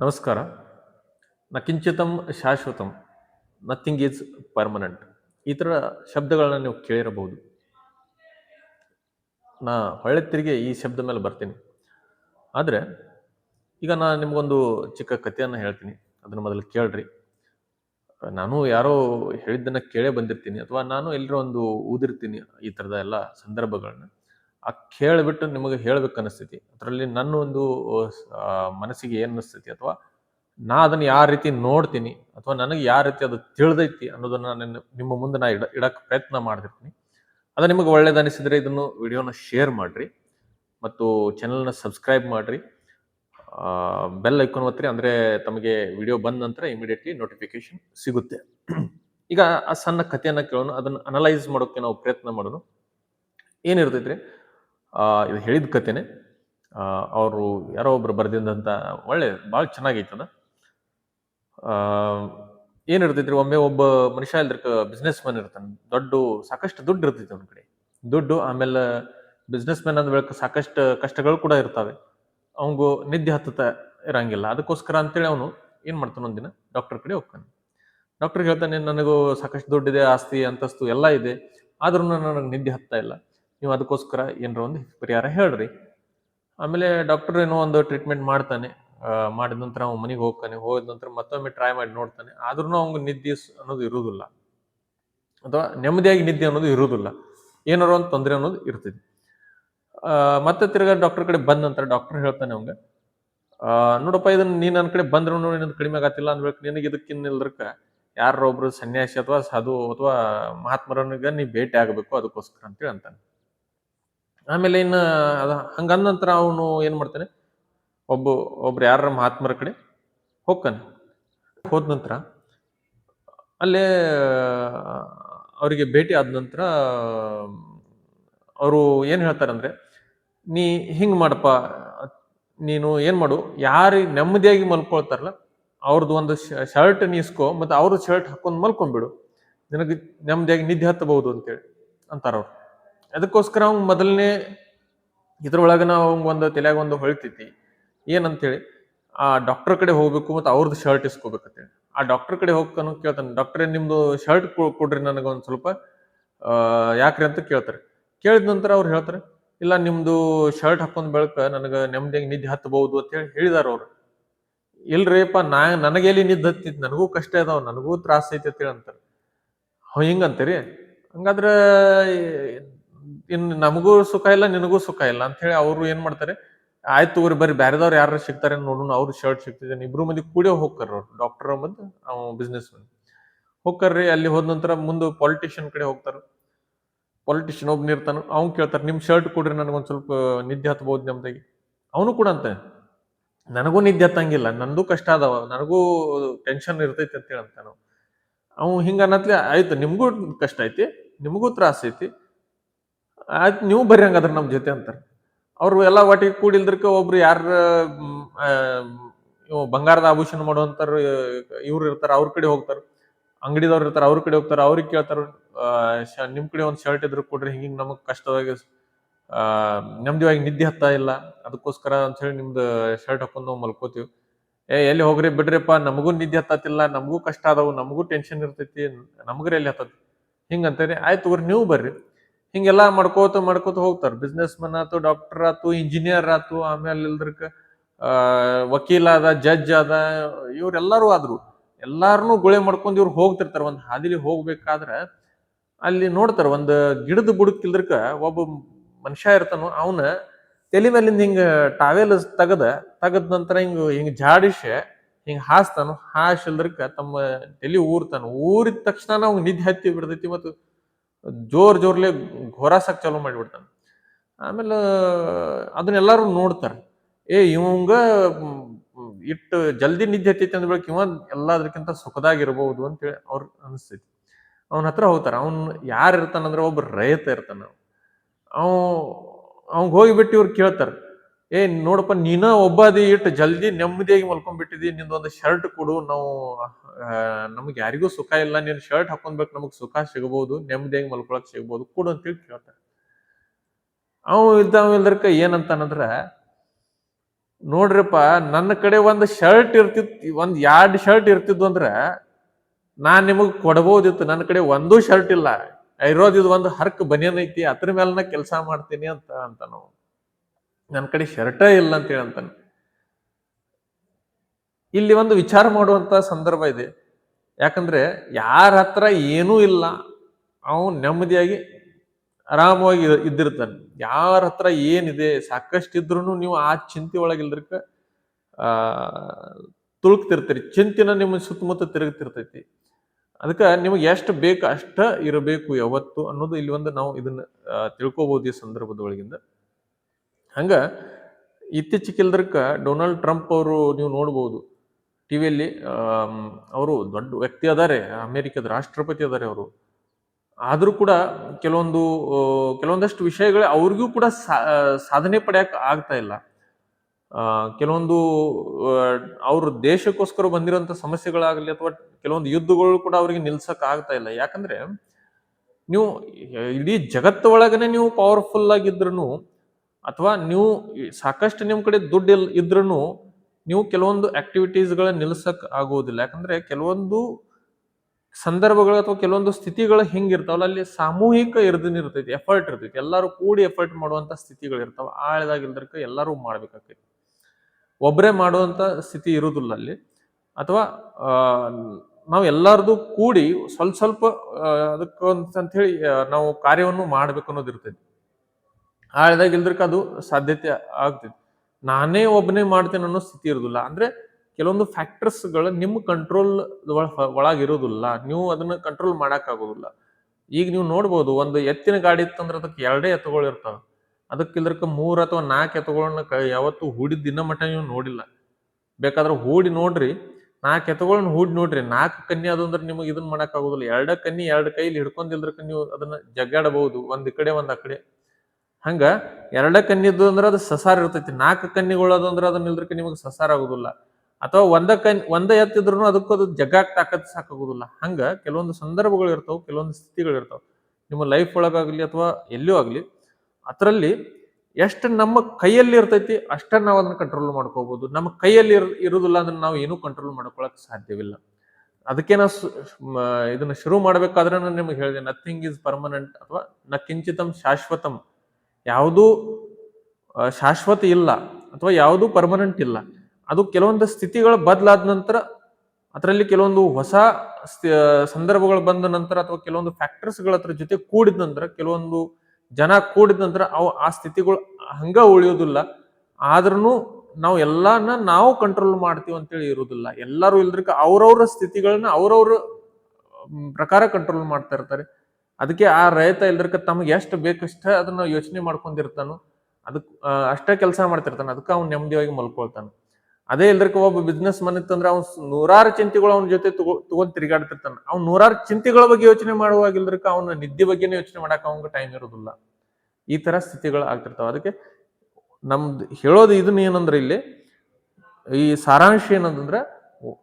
ನಮಸ್ಕಾರ. ನ ಕಿಂಚಿತಂ ಶಾಶ್ವತಂ ನಥಿಂಗ್ ಈಸ್ ಪರ್ಮನೆಂಟ್ ಈ ಥರ ಶಬ್ದಗಳನ್ನ ನೀವು ಕೇಳಿರಬಹುದು. ನಾ ಹೊಳೆ ತಿರುಗಿ ಈ ಶಬ್ದ ಮೇಲೆ ಬರ್ತೀನಿ. ಆದರೆ, ಈಗ ನಾನು ನಿಮಗೊಂದು ಚಿಕ್ಕ ಕಥೆಯನ್ನು ಹೇಳ್ತೀನಿ. ಅದನ್ನು ಮೊದಲು ಕೇಳ್ರಿ. ನಾನು ಯಾರೋ ಹೇಳಿದ್ದನ್ನು ಕೇಳೇ ಬಂದಿರ್ತೀನಿ. ಅಥವಾ ನಾನು ಎಲ್ಲರೂ ಒಂದು ಊದಿರ್ತೀನಿ ಈ ಥರದ ಎಲ್ಲ ಸಂದರ್ಭಗಳನ್ನ ಆ ಕೇಳಿಬಿಟ್ಟು ನಿಮಗೆ ಹೇಳ್ಬೇಕು ಅನಿಸ್ತೈತಿ ಅದರಲ್ಲಿ ನನ್ನ ಒಂದು ಮನಸ್ಸಿಗೆ ಏನು ಅನಿಸ್ತೈತಿ ಅಥವಾ ನಾ ಅದನ್ನು ಯಾವ ರೀತಿ ನೋಡ್ತೀನಿ ಅಥವಾ ನನಗೆ ಯಾವ ರೀತಿ ಅದು ತಿಳಿದೈತಿ ಅನ್ನೋದನ್ನ ನಾನು ನಿಮ್ಮ ಮುಂದೆ ನಾ ಇಡ, ಇಡಕ್ಕೆ ಪ್ರಯತ್ನ ಮಾಡ್ತಿರ್ತೀನಿ. ಅದು ನಿಮಗೆ ಒಳ್ಳೇದು ಅನಿಸಿದರೆ ಇದನ್ನು ವಿಡಿಯೋನ ಶೇರ್ ಮಾಡ್ರಿ ಮತ್ತು ಚಾನಲ್ನ ಸಬ್ಸ್ಕ್ರೈಬ್ ಮಾಡ್ರಿ. ಬೆಲ್ ಐಕಾನ್ ಒತ್ತಿರಿ ಅಂದರೆ ತಮಗೆ ವಿಡಿಯೋ ಬಂದ ನಂತರ ಇಮಿಡಿಯೇಟ್ಲಿ ನೋಟಿಫಿಕೇಶನ್ ಸಿಗುತ್ತೆ. ಈಗ ಆ ಸಣ್ಣ ಕಥೆಯನ್ನು ಕೇಳೋಣ. ಅದನ್ನು ಅನಲೈಸ್ ಮಾಡೋಕ್ಕೆ ನಾವು ಪ್ರಯತ್ನ ಮಾಡೋಣ. ಏನಿರ್ತೈತ್ರಿ? ಇದು ಹೇಳಿದ ಕಥೆನೆ ಅವರು ಯಾರೋ ಒಬ್ರು ಬರ್ದಿಂದಂತ ಒಳ್ಳೆ ಭಾಳ ಚೆನ್ನಾಗೈತದ. ಏನಿರ್ತೈತ್ರಿ ಒಮ್ಮೆ ಒಬ್ಬ ಮನುಷ್ಯ ಇಲ್ದ್ರಕ ಬಿಸ್ನೆಸ್ ಮ್ಯಾನ್ ಇರ್ತಾನೆ. ದೊಡ್ಡ, ಸಾಕಷ್ಟು ದುಡ್ಡು ಇರ್ತೈತಿ ಅವನ ಕಡೆ. ದುಡ್ಡು, ಆಮೇಲೆ ಬಿಸ್ನೆಸ್ ಮ್ಯಾನ್ ಅಂದ ಬೆಳಕು ಸಾಕಷ್ಟು ಕಷ್ಟಗಳು ಕೂಡ ಇರ್ತಾವೆ. ಅವಂಗು ನಿದ್ದೆ ಹತ್ತತ ಇರಂಗಿಲ್ಲ. ಅದಕ್ಕೋಸ್ಕರ ಅಂತೇಳಿ ಅವನು ಏನು ಮಾಡ್ತಾನೆ ಒಂದಿನ ಡಾಕ್ಟರ್ ಕಡೆ ಹೋಗ್ತಾನೆ. ಡಾಕ್ಟರ್ ಹೇಳ್ತಾನೆ, ನನಗೂ ಸಾಕಷ್ಟು ದುಡ್ಡಿದೆ, ಆಸ್ತಿ, ಅಂತಸ್ತು ಎಲ್ಲ ಇದೆ. ಆದ್ರೂ ನನಗೆ ನಿದ್ದೆ ಹತ್ತಾ ಇಲ್ಲ. ನೀವು ಅದಕ್ಕೋಸ್ಕರ ಏನರ ಒಂದು ಪರಿಹಾರ ಹೇಳ್ರಿ. ಆಮೇಲೆ ಡಾಕ್ಟರ್ ಏನೋ ಒಂದು ಟ್ರೀಟ್ಮೆಂಟ್ ಮಾಡ್ತಾನೆ. ಮಾಡಿದ ನಂತರ ಅವ್ನು ಮನೆಗೆ ಹೋಗ್ತಾನೆ. ಹೋದ ನಂತರ ಮತ್ತೊಮ್ಮೆ ಟ್ರೈ ಮಾಡಿ ನೋಡ್ತಾನೆ. ಆದ್ರೂ ಅವ್ನಿಗೆ ನಿದ್ದೆ ಅನ್ನೋದು ಇರುವುದಿಲ್ಲ ಅಥವಾ ನೆಮ್ಮದಿಯಾಗಿ ನಿದ್ದೆ ಅನ್ನೋದು ಇರುವುದಿಲ್ಲ ಏನಾರು ಒಂದು ತೊಂದರೆ ಅನ್ನೋದು ಇರ್ತದೆ. ಮತ್ತೆ ತಿರ್ಗಾ ಡಾಕ್ಟರ್ ಕಡೆ ಬಂದ ನಂತರ ಡಾಕ್ಟರ್ ಹೇಳ್ತಾನೆ ಅವಂಗ ನೋಡಪ್ಪ ಇದನ್ನ ನೀನು ನನ್ನ ಕಡೆ ಬಂದ್ರು ನಿನ್ನ ಕಡಿಮೆ ಆಗತ್ತಿಲ್ಲ ಅಂದ್ಬೇಕು. ನಿನಗೆ ಇದಕ್ಕಿನ್ನ ಇಲ್ದ್ರಕ ಯಾರ ಒಬ್ರು ಸನ್ಯಾಸಿ ಅಥವಾ ಸಾಧು ಅಥವಾ ಮಹಾತ್ಮರನಿಗೆ ನೀ ಭೇಟಿ ಆಗಬೇಕು ಅದಕ್ಕೋಸ್ಕರ, ಅಂತೇಳಿ ಅಂತಾನೆ. ಆಮೇಲೆ ಇನ್ನು ಅದ ಹಂಗಂದ ನಂತರ ಅವನು ಏನು ಮಾಡ್ತಾನೆ? ಒಬ್ಬ, ಒಬ್ರು ಯಾರ ಮಹಾತ್ಮರ ಕಡೆ ಹೋಗ್ತಾನೆ ಹೋದ ನಂತರ ಅಲ್ಲೇ ಅವರಿಗೆ ಭೇಟಿ ಆದ ನಂತರ ಅವರು ಏನು ಹೇಳ್ತಾರಂದ್ರೆ ನೀ ಹಿಂಗೆ ಮಾಡಪ್ಪ, ನೀನು ಏನು ಮಾಡು, ಯಾರು ನೆಮ್ಮದಿಯಾಗಿ ಮಲ್ಕೊಳ್ತಾರಲ್ಲ ಅವ್ರದ್ದು ಒಂದು ಶರ್ಟ್ ನೀಸ್ಕೋ, ಮತ್ತು ಅವ್ರದ್ದು ಶರ್ಟ್ ಹಾಕೊಂಡು ಮಲ್ಕೊಂಡ್ಬಿಡು. ನಿನಗೆ ನೆಮ್ಮದಿಯಾಗಿ ನಿದ್ದೆ ಹತ್ತಬಹುದು ಅಂತೇಳಿ, ಅಂತಾರ ಅವ್ರು. ಅದಕ್ಕೋಸ್ಕರ ಅವ್ನು ಮೊದಲನೇ ಇದ್ರೊಳಗೆ ನಾವು ಒಂದು ತಲೆಯಾಗ ಒಂದು ಹೊಳಿತೈತಿ ಏನಂತೇಳಿ, ಆ ಡಾಕ್ಟರ್ ಕಡೆ ಹೋಗ್ಬೇಕು ಮತ್ತು ಅವ್ರದ್ದು ಶರ್ಟ್ ಇಸ್ಕೋಬೇಕಂತೇಳಿ. ಆ ಡಾಕ್ಟರ್ ಕಡೆ ಹೋಗ್ಕನು ಕೇಳ್ತಾನೆ ಡಾಕ್ಟ್ರೇ ನಿಮ್ಮದು ಶರ್ಟ್ ಕೊಡ್ರಿ ನನಗೆ ಒಂದು ಸ್ವಲ್ಪ. ಯಾಕ್ರಿ? ಅಂತ ಕೇಳ್ತಾರೆ. ಕೇಳಿದ ನಂತರ ಅವ್ರು ಹೇಳ್ತಾರೆ, ಇಲ್ಲ ನಿಮ್ಮದು ಶರ್ಟ್ ಹಾಕೊಂಡ್ ಬೆಳಕ ನನಗೆ ನೆಮ್ಮದಿಯಾಗಿ ನಿದ್ದೆ ಹತ್ತಬಹುದು ಅಂತ ಹೇಳಿ ಹೇಳಿದಾರ ಅವ್ರು. ಇಲ್ರಿಪ್ಪ, ನಾ, ನನಗೆ ಎಲ್ಲಿ ನಿದ್ದೆ ಹತ್ತಿತ್ತು ನನಗೂ ಕಷ್ಟ ಇದಾವ ನನಗೂ ತ್ರಾಸ ಐತಿ ಅಂತೇಳಿ ಅಂತಾರೆ. ಹಿಂಗಂತೀರಿ? ಹಂಗಾದ್ರ ಇನ್ ನಮಗೂ ಸುಖ ಇಲ್ಲ, ನಿನಗೂ ಸುಖ ಇಲ್ಲ ಅಂತ ಹೇಳಿ ಅವರು ಏನ್ ಮಾಡ್ತಾರೆ? ಆಯ್ತು ತಗೋರಿ, ಬರ್ರಿ. ಬ್ಯಾರೆದವ್ರು ಯಾರು ಸಿಗ್ತಾರೆ ನೋಡೋಣ ಅವ್ರು ಶರ್ಟ್ ಸಿಗ್ತಿದೆ. ಇಬ್ರು ಮಂದಿ ಕೂಡೇ ಹೋಗ್ತಾರ ಅವ್ರು ಡಾಕ್ಟರ್ ಮತ್ತು ಬಿಸ್ನೆಸ್ ಮ್ಯಾನ್ ಹೋಗ್ತಾರ್ರಿ ಅಲ್ಲಿ ಹೋದ ನಂತರ ಮುಂದೆ ಪಾಲಿಟಿಷಿಯನ್ ಕಡೆ ಹೋಗ್ತಾರ. ಪಾಲಿಟಿಷಿಯನ್ ಒಬ್ಬ ಇರ್ತಾನ, ಅವ್ನು ಕೇಳ್ತಾರೆ ನಿಮ್ಮ ಶರ್ಟ್ ಕೊಡ್ರಿ ನನಗೊಂದು ಸ್ವಲ್ಪ ನಿದ್ದೆ ಹತ್ಬಹುದು ನಮ್ದಾಗಿ. ಅವನು ಕೂಡ ಅಂತಾನೆ ನನಗೂ ನಿದ್ದೆ ಹತ್ತಂಗಿಲ್ಲ, ನಂದು ಕಷ್ಟ ಅದಾವ, ನನಗೂ ಟೆನ್ಷನ್ ಇರ್ತೈತಿ ಅಂತ ಹೇಳಂತ ನಾವು ಅವ್ ಹಿಂಗ ಅನ್ನತ್ಲೆ, ಆಯ್ತು, ನಿಮ್ಗೂ ಕಷ್ಟ ಐತಿ, ನಿಮಗೂ ತ್ರಾಸ ಐತಿ ಆಯ್ತು ನೀವು ಬರ್ರಿ ಅದ್ರ ನಮ್ಮ ಜೊತೆ ಅಂತಾರೆ. ಅವ್ರು ಎಲ್ಲ ಒಟ್ಟಿಗೆ ಕೂಡಿಲ್ದ್ರಕ ಒಬ್ರು ಯಾರ ಬಂಗಾರದ ಆಭೂಷಣ ಮಾಡುವಂತಾರ ಇವ್ರು ಇರ್ತಾರೆ, ಅವ್ರ ಕಡೆ ಹೋಗ್ತಾರೆ. ಅಂಗಡಿದವ್ರು ಇರ್ತಾರೆ, ಅವ್ರ ಕಡೆ ಹೋಗ್ತಾರೆ, ಅವ್ರಿಗೆ ಕೇಳ್ತಾರೆ ನಿಮ್ಮ ಕಡೆ ಒಂದು ಶರ್ಟ್ ಇದ್ರು ಕೊಡ್ರಿ, ಹಿಂಗಿಂಗ್ ನಮಗೆ ಕಷ್ಟವಾಗಿ ನೆಮ್ಮದಿವಾಗಿ ನಿದ್ದೆ ಹತ್ತಾ ಇಲ್ಲ. ಅದಕ್ಕೋಸ್ಕರ ಅಂತ ಹೇಳಿ ನಿಮ್ದು ಶರ್ಟ್ ಹಾಕೊಂಡು ನಾವು ಮಲ್ಕೋತೀವಿ. ಏ, ಎಲ್ಲಿ ಹೋಗ್ರಿ, ಬಿಡ್ರಿಪ್ಪ, ನಮಗೂ ನಿದ್ದೆ ಹತ್ತತಿಲ್ಲ, ನಮಗೂ ಕಷ್ಟ ಅದಾವು ನಮಗೂ ಟೆನ್ಷನ್ ಇರ್ತೈತಿ, ನಮಗ್ರಿ ಎಲ್ಲಿ ಹತ್ತತಿ ಹಿಂಗಂತೇಳಿ, ಆಯ್ತು ತಗೋರಿ, ನೀವು ಬರ್ರಿ. ಹಿಂಗೆಲ್ಲಾ ಮಾಡ್ಕೋತ ಮಾಡ್ಕೋತ ಹೋಗ್ತಾರ. ಬಿಸ್ನೆಸ್ ಮನ್ ಆತು ಡಾಕ್ಟರ್ ಆತು ಇಂಜಿನಿಯರ್ ಆತು, ಆಮೇಲೆ ಇಲ್ದ್ರಕ ವಕೀಲ ಅದ ಜಡ್ಜ್ ಅದ ಇವರೆಲ್ಲರೂ ಆದ್ರು. ಎಲ್ಲಾರನು ಗುಳೆ ಮಾಡ್ಕೊಂಡು ಇವ್ರು ಹೋಗ್ತಿರ್ತಾರ. ಒಂದ್ ಹಾದಿಲಿ ಹೋಗ್ಬೇಕಾದ್ರ ಅಲ್ಲಿ ನೋಡ್ತಾರ, ಒಂದ್ ಗಿಡದ ಬುಡಕ್ ಇಲ್ದ್ರಕ ಒಬ್ಬ ಮನುಷ್ಯ ಇರ್ತಾನೋ, ಅವನ ತಲೆ ಮೇಲಿಂದ ಹಿಂಗ ಟಾವೆಲ್ ತಗದ ತಗದ ನಂತರ ಹಿಂಗ ಹಿಂಗ ಜಾಡಿಸ ಹಿಂಗ ಹಾಸ್ತಾನು. ಹಾಸ್ ಇಲ್ದ್ರಕ ತಮ್ಮ ತಲೆ ಊರ್ತಾನ. ಊರಿದ ತಕ್ಷಣ ಅವ್ನ ನಿದ್ದೆ ಹತ್ತಿ ಬಿಡ್ತೈತಿ ಮತ್ತು ಜೋರ್ ಜೋರ್ಲೆ ಘೋರಾಸಕ್ಕೆ ಚಾಲು ಮಾಡಿಬಿಡ್ತಾನೆ. ಆಮೇಲೆ ಅದನ್ನೆಲ್ಲರೂ ನೋಡ್ತಾರೆ. ಏ, ಇವಂಗ ಇಟ್ಟು ಜಲ್ದಿ ನಿದ್ದೆ ಹತ್ತೈತಿ ಅಂದ ಬಳಿಕ ಇವ ಎಲ್ಲದಕ್ಕಿಂತ ಸುಖದಾಗಿರ್ಬಹುದು ಅಂತೇಳಿ ಅವ್ರ ಅನಿಸ್ತೈತಿ. ಅವನ ಹತ್ರ ಹೋಗ್ತಾರೆ. ಅವ್ನು ಯಾರು ಇರ್ತಾನಂದ್ರೆ ಒಬ್ಬ ರೈತ ಇರ್ತಾನ. ಅವ್ ಅವಂಗ ಹೋಗಿಬಿಟ್ಟು ಇವ್ರು ಕೇಳ್ತಾರ. ಏ, ನೋಡಪ್ಪ, ನೀನ ಒಬ್ಬ ಅದಿ ಇಟ್ಟು ಜಲ್ದಿ ನೆಮ್ಮದಿಯಾಗಿ ಮಲ್ಕೊಂಡ್ಬಿಟ್ಟಿದಿ, ನಿಂದೊಂದು ಶರ್ಟ್ ಕೊಡು, ನಾವು ನಮ್ಗೆ ಯಾರಿಗೂ ಸುಖ ಇಲ್ಲ, ನೀನು ಶರ್ಟ್ ಹಾಕೊಂಡ್ಬೇಕು, ನಮಗ್ ಸುಖ ಸಿಗಬಹುದು ನೆಮ್ಮದಿಯಾಗಿ ಮಲ್ಕೊಳಕ್ ಸಿಗಬಹುದು ಕೊಡು ಅಂತೇಳಿ ಕೇಳ್ತಾರೆ ಅವ ಇದ್ದಾವ ಇಲ್ದರ್ಕ ಏನಂತಾನಂದ್ರ ನೋಡ್ರಿಪ್ಪ, ನನ್ನ ಕಡೆ ಒಂದು ಶರ್ಟ್ ಇರ್ತಿತ್ತು ಒಂದ್ ಎರಡ್ ಶರ್ಟ್ ಇರ್ತಿದ್ವು ಅಂದ್ರ, ನಾನ್ ನಿಮಗ್ ಕೊಡ್ಬೋದಿತ್ತು, ನನ್ನ ಕಡೆ ಒಂದೂ ಶರ್ಟ್ ಇಲ್ಲ ಇರೋದಿದ್ ಒಂದು ಹರ್ಕ್ ಬನಿಯನ್ ಐತಿ, ಅದ್ರ ಮೇಲೆ ನಾ ಕೆಲಸ ಮಾಡ್ತೀನಿ ಅಂತ ಅಂತ ನಾವು. ನನ್ನ ಕಡೆ ಶರ್ಟೇ ಇಲ್ಲ ಅಂತ ಹೇಳಂತಾನೆ ಇಲ್ಲಿ ಒಂದು ವಿಚಾರ ಮಾಡುವಂತ ಸಂದರ್ಭ ಇದೆ. ಯಾಕಂದ್ರೆ ಯಾರ ಹತ್ರ ಏನೂ ಇಲ್ಲ, ಅವನು ನೆಮ್ಮದಿಯಾಗಿ ಆರಾಮವಾಗಿ ಇದ್- ಇದ್ದಿರ್ತಾನೆ. ಯಾರ ಹತ್ರ ಏನಿದೆ ಸಾಕಷ್ಟು ಇದ್ರೂ ನೀವು ಆ ಚಿಂತೆ ಒಳಗಿಲ್ದ್ರಕ ಆ, ತುಳುಕ್ತಿರ್ತೀರಿ. ಚಿಂತಿನ ನಿಮ್ಮ ಸುತ್ತಮುತ್ತ ತಿರುಗ್ತಿರ್ತೈತಿ. ಅದಕ್ಕೆ ನಿಮಗೆ ಎಷ್ಟು ಬೇಕು ಅಷ್ಟ ಇರಬೇಕು ಯಾವತ್ತು ಅನ್ನೋದು ಇಲ್ಲಿ ಒಂದು ನಾವು ಇದನ್ನ ತಿಳ್ಕೊಬಹುದು ಈ ಸಂದರ್ಭದೊಳಗಿಂದ ಹಂಗ ಇಲ್ದ್ರಕ್ಕೆ ಡೊನಾಲ್ಡ್ ಟ್ರಂಪ್ ಅವರು ನೀವು ನೋಡ್ಬೋದು ಟಿವಿಯಲ್ಲಿ ಅವರು ದೊಡ್ಡ ವ್ಯಕ್ತಿ ಅದಾರೆ, ಅಮೆರಿಕದ ರಾಷ್ಟ್ರಪತಿ ಅದಾರೆ ಅವರು. ಆದರೂ ಕೂಡ ಕೆಲವೊಂದು ಕೆಲವೊಂದಷ್ಟು ವಿಷಯಗಳೇ ಅವ್ರಿಗೂ ಕೂಡ ಸಾಧನೆ ಪಡೆಯಕ್ಕೆ ಆಗ್ತಾ ಇಲ್ಲ. ಕೆಲವೊಂದು ಅವ್ರ ದೇಶಕ್ಕೋಸ್ಕರ ಬಂದಿರೋಂಥ ಸಮಸ್ಯೆಗಳಾಗಲಿ ಅಥವಾ ಕೆಲವೊಂದು ಯುದ್ಧಗಳು ಕೂಡ ಅವರಿಗೆ ನಿಲ್ಸಕ್ಕೆ ಆಗ್ತಾ ಇಲ್ಲ. ಯಾಕಂದ್ರೆ ನೀವು ಇಡೀ ಜಗತ್ತು ಒಳಗನೆ ನೀವು ಪವರ್ಫುಲ್ ಆಗಿದ್ರು ಅಥವಾ ನೀವು ಸಾಕಷ್ಟು ನಿಮ್ಮ ಕಡೆ ದುಡ್ಡು ಇಲ್ ಇದ್ರೂ ನೀವು ಕೆಲವೊಂದು ಆಕ್ಟಿವಿಟೀಸ್ಗಳ ನಿಲ್ಸಕ್ ಆಗೋದಿಲ್ಲ ಯಾಕಂದ್ರೆ ಕೆಲವೊಂದು ಸಂದರ್ಭಗಳು ಅಥವಾ ಕೆಲವೊಂದು ಸ್ಥಿತಿಗಳು ಹೆಂಗಿರ್ತಾವಲ್ಲ, ಅಲ್ಲಿ ಸಾಮೂಹಿಕ ಇರ್ದಿನ ಇರ್ತೈತಿ ಎಫರ್ಟ್ ಇರ್ತೈತಿ. ಎಲ್ಲರೂ ಕೂಡಿ ಎಫರ್ಟ್ ಮಾಡುವಂಥ ಸ್ಥಿತಿಗಳು ಇರ್ತಾವ. ಆಳದಾಗಿಲ್ದರ್ಕ ಎಲ್ಲರೂ ಮಾಡ್ಬೇಕಾಗ್ತೈತಿ ಒಬ್ಬರೇ ಮಾಡುವಂಥ ಸ್ಥಿತಿ ಇರುವುದಿಲ್ಲ ಅಲ್ಲಿ. ಅಥವಾ ನಾವು ಎಲ್ಲರದು ಕೂಡಿ ಸ್ವಲ್ಪ ಸ್ವಲ್ಪ ಅದಕ್ಕೆ ಅಂತ ಹೇಳಿ ನಾವು ಕಾರ್ಯವನ್ನು ಮಾಡ್ಬೇಕು ಅನ್ನೋದು ಇರ್ತೈತಿ. ಆಳದಾಗ ಇಲ್ದ್ರಕ ಅದು ಸಾಧ್ಯತೆ ಆಗ್ತೈತಿ ನಾನೇ ಒಬ್ಬನೇ ಮಾಡ್ತೇನೆ ಅನ್ನೋ ಸ್ಥಿತಿ ಇರೋದಿಲ್ಲ. ಅಂದ್ರೆ ಕೆಲವೊಂದು ಫ್ಯಾಕ್ಟರ್ಸ್ಗಳು ನಿಮ್ಮ ಕಂಟ್ರೋಲ್ ಒಳಗಿರೋದಿಲ್ಲ. ನೀವು ಅದನ್ನ ಕಂಟ್ರೋಲ್ ಮಾಡೋಕ್ಕಾಗೋದಿಲ್ಲ. ಈಗ ನೀವು ನೋಡ್ಬೋದು, ಒಂದು ಎತ್ತಿನ ಗಾಡಿ ಇತ್ತಂದ್ರೆ ಅದಕ್ಕೆ ಎರಡೇ ಎತ್ತುಗಳು ಇರ್ತಾವ. ಅದಕ್ಕೆ ಇಲ್ದ್ರಕ ಮೂರ್ ಅಥವಾ ನಾಲ್ಕು ಎತ್ತುಗಳನ್ನ ಕ- ಯಾವತ್ತು ಹೂಡಿದ ದಿನ ಮಟ್ಟ ನೀವು ನೋಡಿಲ್ಲ. ಬೇಕಾದ್ರೆ ಹೂಡಿ ನೋಡ್ರಿ. ನಾಲ್ಕು ಎತ್ತುಗಳನ್ನ ಹೂಡಿ ನೋಡ್ರಿ. ನಾಲ್ಕು ಕನ್ನಿ ಅದು ಅಂದ್ರೆ ನಿಮಗೆ ಇದನ್ನ ಮಾಡಕ್ ಆಗೋದಿಲ್ಲ ಎರಡ ಕನ್ನಿ ಎರಡು ಕೈಲಿ ಹಿಡ್ಕೊಂಡಿಲ್ದ್ರಕ ನೀವು ಅದನ್ನ ಜಗ್ಗಾಡಬಹುದು. ಒಂದ್ ಕಡೆ, ಒಂದ್ ಆ ಕಡೆ. ಹಂಗ ಎರಡ ಕನ್ನಿದ್ದು ಅಂದ್ರೆ ಅದು ಸಸಾರ ಇರ್ತೈತಿ. ನಾಲ್ಕು ಕನ್ನಿಗಳು ಅದು ಅಂದ್ರೆ ಅದನ್ನ ನಿಲ್ದ್ರಕ್ಕೆ ನಿಮಗೆ ಸಸಾರ ಆಗುದಿಲ್ಲ. ಅಥವಾ ಒಂದ ಕನ್ ಒಂದ ಎತ್ತಿದ್ರು ಅದಕ್ಕೂ ಅದು ಜಗ್ಗಾಕ್ ತಾಕತ್ ಸಾಕಾಗುದಿಲ್ಲ. ಹಂಗ ಕೆಲವೊಂದು ಸಂದರ್ಭಗಳು ಇರ್ತಾವ, ಕೆಲವೊಂದು ಸ್ಥಿತಿಗಳು ಇರ್ತಾವ. ನಿಮ್ಮ ಲೈಫ್ ಒಳಗಾಗ್ಲಿ ಅಥವಾ ಎಲ್ಲೂ ಆಗ್ಲಿ, ಅದರಲ್ಲಿ ಎಷ್ಟು ನಮ್ಮ ಕೈಯಲ್ಲಿ ಇರ್ತೈತಿ ಅಷ್ಟ ನಾವು ಅದನ್ನ ಕಂಟ್ರೋಲ್ ಮಾಡ್ಕೋಬಹುದು ನಮ್ಮ ಕೈಯಲ್ಲಿ ಇರ್, ಇರುದಿಲ್ಲ ಅಂದ್ರೆ ನಾವು ಏನೂ ಕಂಟ್ರೋಲ್ ಮಾಡ್ಕೊಳಕ್ ಸಾಧ್ಯವಿಲ್ಲ. ಅದಕ್ಕೆ ನಾ ಸು- ಮ- ಇದನ್ನ ಶುರು ಮಾಡ್ಬೇಕಾದ್ರೆ ನಾನು ನಿಮ್ಗೆ ಹೇಳಿದೆ ನಥಿಂಗ್ ಇಸ್ ಪರ್ಮನೆಂಟ್ ಅಥವಾ ನ ಕಿಂಚಿತಂ ಶಾಶ್ವತಂ. ಯಾವುದೂ ಶಾಶ್ವತ ಇಲ್ಲ ಅಥವಾ ಯಾವುದೂ ಪರ್ಮನೆಂಟ್ ಇಲ್ಲ. ಅದು ಕೆಲವೊಂದು ಸ್ಥಿತಿಗಳು ಬದಲಾದ ನಂತರ, ಅದರಲ್ಲಿ ಕೆಲವೊಂದು ಹೊಸ ಸಂದರ್ಭಗಳು ಬಂದ ನಂತರ ಅಥವಾ ಕೆಲವೊಂದು ಫ್ಯಾಕ್ಟರ್ಸ್ಗಳ ಹತ್ರ ಜೊತೆ ಕೂಡಿದ ನಂತರ, ಕೆಲವೊಂದು ಜನ ಕೂಡಿದ ನಂತರ ಅವು ಆ ಸ್ಥಿತಿಗಳು ಹಂಗ ಉಳಿಯೋದಿಲ್ಲ. ಆದ್ರೂ ನಾವು ಎಲ್ಲಾನ ನಾವು ಕಂಟ್ರೋಲ್ ಮಾಡ್ತೀವಿ ಅಂತೇಳಿ ಇರೋದಿಲ್ಲ ಎಲ್ಲರೂ ಇಲ್ದ್ರಕ ಅವ್ರವ್ರ ಸ್ಥಿತಿಗಳನ್ನ ಅವ್ರವ್ರ ಪ್ರಕಾರ ಕಂಟ್ರೋಲ್ ಮಾಡ್ತಾ ಇರ್ತಾರೆ. ಅದಕ್ಕೆ ಆ ರೈತ ಇಲ್ದರ್ಕ ತಮ್ಗೆ ಎಷ್ಟು ಬೇಕಷ್ಟ ಅದನ್ನ ಯೋಚನೆ ಮಾಡ್ಕೊಂಡಿರ್ತಾನೋ ಅದಕ್ಕೆ ಅಷ್ಟೇ ಕೆಲಸ ಮಾಡ್ತಿರ್ತಾನೆ. ಅದಕ್ಕೆ ಅವ್ನು ನೆಮ್ಮದಿಯಾಗಿ ಮಲ್ಕೊಳ್ತಾನೆ. ಅದೇ ಇಲ್ದರ್ಕ ಒಬ್ಬ ಬಿಸ್ನೆಸ್ ಮನ್ ಇತ್ತಂದ್ರೆ ಅವ್ನು ನೂರಾರು ಚಿಂತೆಗಳು ಅವನ ಜೊತೆ ತಗೋ, ತಗೊಂಡ್ ತಿರುಗಾಡ್ತಿರ್ತಾನೆ. ಅವ್ನು ನೂರಾರು ಚಿಂತೆಗಳ ಬಗ್ಗೆ ಯೋಚನೆ ಮಾಡುವಾಗಿಲ್ದ್ರಕ ಅವನ ನಿದ್ದೆ ಬಗ್ಗೆನೇ ಯೋಚನೆ ಮಾಡಕ್ ಅವಂಗ ಟೈಮ್ ಇರೋದಿಲ್ಲ. ಈ ತರ ಸ್ಥಿತಿಗಳು ಆಗ್ತಿರ್ತಾವ. ಅದಕ್ಕೆ ನಮ್ದು ಹೇಳೋದು ಇದನ್ನ ಏನಂದ್ರೆ ಇಲ್ಲಿ ಈ ಸಾರಾಂಶ ಏನಂತಂದ್ರೆ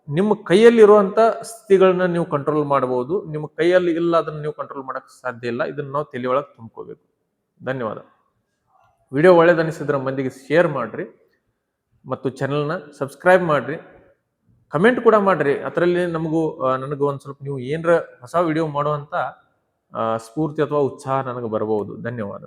ನಿಮ್ಮ ಕೈಯಲ್ಲಿ ಇರುವಂತ ಸ್ಥಿತಿಗಳನ್ನ ನೀವು ಕಂಟ್ರೋಲ್ ಮಾಡಬಹುದು. ನಿಮ್ಮ ಕೈಯಲ್ಲಿ ಇಲ್ಲ ಅದನ್ನ ನೀವು ಕಂಟ್ರೋಲ್ ಮಾಡಕ್ ಸಾಧ್ಯ ಇಲ್ಲ. ಇದನ್ನು ನಾವು ತಲೆಯೊಳಗೆ ತುಂಬ್ಕೋಬೇಕು. ಧನ್ಯವಾದ. ವಿಡಿಯೋ ಒಳ್ಳೇದನಿಸಿದ್ರೆ ಮಂದಿಗೆ ಶೇರ್ ಮಾಡ್ರಿ. ಮತ್ತು ಚಾನೆಲ್ನ ಸಬ್ಸ್ಕ್ರೈಬ್ ಮಾಡ್ರಿ. ಕಮೆಂಟ್ ಕೂಡ ಮಾಡ್ರಿ. ಅದರಲ್ಲಿ ನಮಗೂ ನನಗೂ ಒಂದು ಸ್ವಲ್ಪ ನೀವು ಏನರ ಹೊಸ ವಿಡಿಯೋ ಮಾಡುವಂಥ ಸ್ಫೂರ್ತಿ ಅಥವಾ ಉತ್ಸಾಹ ನನಗೆ ಬರಬಹುದು ಧನ್ಯವಾದ.